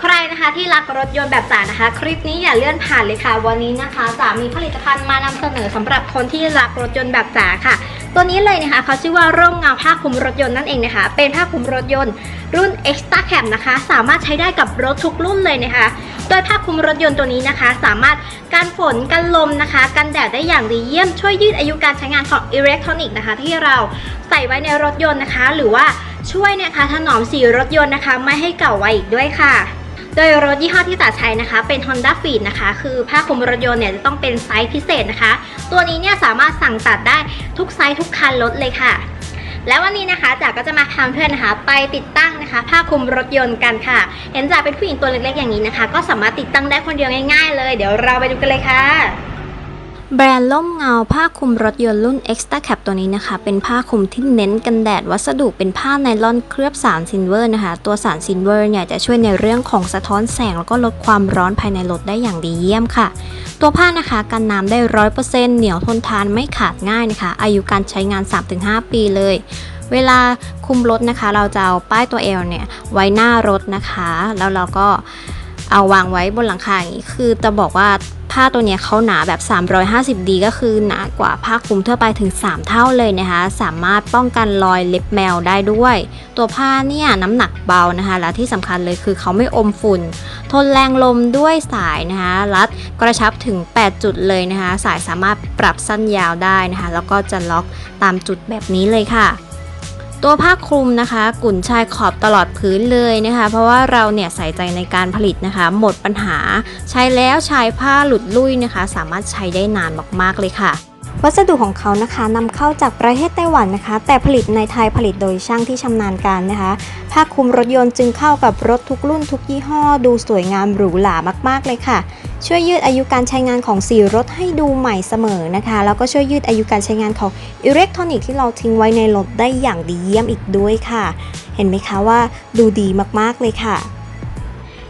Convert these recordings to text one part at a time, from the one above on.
ใครนะคะที่รักรถยนต์แบบจ๋านะคะ คลิปนี้อย่าเลื่อนผ่านเลยค่ะ วันนี้นะคะจ๋ามีผลิตภัณฑ์มานำเสนอสำหรับคนที่รักรถยนต์แบบจ๋าค่ะ ตัวนี้เลยนะคะเขาชื่อว่าร่มเงาผ้าคลุมรถยนต์นั่นเองนะคะ เป็นผ้าคลุมรถยนต์ รุ่น Extra Cab นะคะ สามารถใช้ได้กับรถทุกรุ่นเลยนะคะ โดยผ้าคลุมรถยนต์ตัวนี้นะคะ สามารถกันฝนกันลมนะคะ กันแดดได้อย่างดีเยี่ยมช่วยยืดอายุการใช้งานของอิเล็กทรอนิกส์นะคะ ที่เราใส่ไว้ในรถยนต์นะคะ หรือว่าช่วยนะคะถนอมสีรถยนต์นะคะ ไม่ให้เก่าไวอีกด้วยค่ะ โดยรถยี่ห้อที่จะใช้นะคะ เป็น Honda Fit นะคะ คือผ้าคลุมรถยนต์เนี่ยจะต้องเป็นไซส์พิเศษนะคะ ตัวนี้เนี่ยสามารถสั่งตัดได้ทุกไซส์ทุกคันรถเลยค่ะ แล้ววันนี้นะคะจ๋าก็จะมาพาเพื่อนนะคะ ไปติดตั้งนะคะ ผ้าคลุมรถยนต์กันค่ะ เห็นจ๋าเป็นผู้หญิงตัวเล็กๆอย่างนี้นะคะ ก็สามารถติดตั้งได้คนเดียวง่ายๆเลย เดี๋ยวเราไปดูกันเลยค่ะ แบรนด์ล่มเงาผ้าคลุมรถยนต์รุ่น Extra Cap ตัวนี้นะคะ เป็นผ้าคลุมที่เน้นกันแดด วัสดุเป็นผ้าไนลอนเคลือบสารซิลเวอร์นะคะ ตัวสารซิลเวอร์เนี่ยจะช่วยในเรื่องของสะท้อนแสง แล้วก็ลดความร้อนภายในรถได้อย่างดีเยี่ยมค่ะ ตัวผ้านะคะกันน้ำได้ร้อยเปอร์เซ็นต์เหนียวทนทานไม่ขาดง่ายนะคะ อายุการใช้งาน 3-5 ปีเลย เวลาคุมรถนะคะ เราจะเอาป้ายตัว L เนี่ยไว้หน้ารถนะคะ แล้วเราก็เอาวางไว้บนหลังคาอย่างนี้คือจะบอกว่า ผ้าตัวเนี้ยเขาหนาแบบ 350ดีก็คือหนากว่าผ้าคลุมทั่วไปถึง 3 เท่าเลยนะคะ สามารถป้องกันรอยเล็บแมวได้ด้วย ตัวผ้าเนี่ยน้ำหนักเบานะคะ และที่สำคัญเลยคือเขาไม่อมฝุ่น ทนแรงลมด้วยสายนะคะรัดกระชับถึง 8 จุดเลยนะคะ สายสามารถปรับสั้นยาวได้นะคะ แล้วก็จะล็อกตามจุดแบบนี้เลยค่ะ ตัวผ้าคลุมนะคะกุ่นชายขอบตลอดพื้นเลยนะคะ เพราะว่าเราเนี่ยใส่ใจในการผลิตนะคะ หมดปัญหา ใช้แล้วชายผ้าหลุดลุ่ยนะคะ สามารถใช้ได้นานมากๆเลยค่ะ วัสดุของเขานะคะนำเข้าจากประเทศไต้หวันนะคะ แต่ผลิตในไทยผลิตโดยช่างที่ชำนาญการนะคะผ้าคลุมรถยนต์จึงเข้ากับรถทุกรุ่นทุกยี่ห้อ ดูสวยงามหรูหรามากๆเลยค่ะ ช่วยยืดอายุการใช้งานของสีรถให้ดูใหม่เสมอนะคะ แล้วก็ช่วยยืดอายุการใช้งานของอิเล็กทรอนิกส์ที่เราทิ้งไว้ในรถได้อย่างดีเยี่ยมอีกด้วยค่ะ เห็นไหมคะว่าดูดีมากๆเลยค่ะ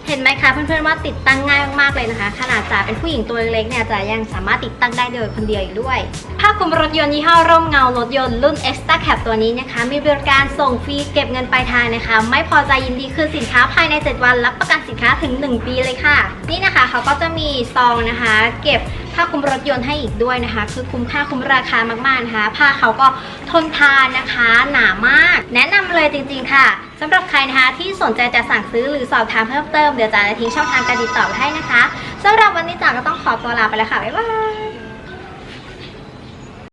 เห็นไหมคะเพื่อนๆว่าติดตั้งง่ายมากๆเลยนะคะ ขนาดจ๋าเป็นผู้หญิงตัวเล็กๆเนี่ยจ๋ายังสามารถติดตั้งได้โดยคนเดียวอีกด้วยผ้าคลุมรถยนต์ยี่ห้อร่มเงารถยนต์รุ่น Extra Cap ตัวนี้นะคะ มีบริการส่งฟรีเก็บเงินปลายทางนะคะ ไม่พอใจยินดีคืนสินค้าภายใน 7 วัน รับประกันสินค้าถึง 1 ปีเลยค่ะ นี่นะคะเขาก็จะมีซองนะคะ เก็บ ถ้าคุมรถยนต์ให้อีกด้วยนะคะ คือคุ้มค่าคุ้มราคามากๆนะคะ ผ้าเขาก็ทนทานนะคะ หนามาก แนะนำเลยจริง ๆ ค่ะสำหรับใครนะคะที่สนใจจะสั่งซื้อหรือสอบถามเพิ่มเติมเดี๋ยวจ๋าจะทิ้งช่องทางการติดต่อไว้ให้นะคะสำหรับวันนี้จ๋าก็ต้องขอตัวลาไปแล้วค่ะบ๊ายบาย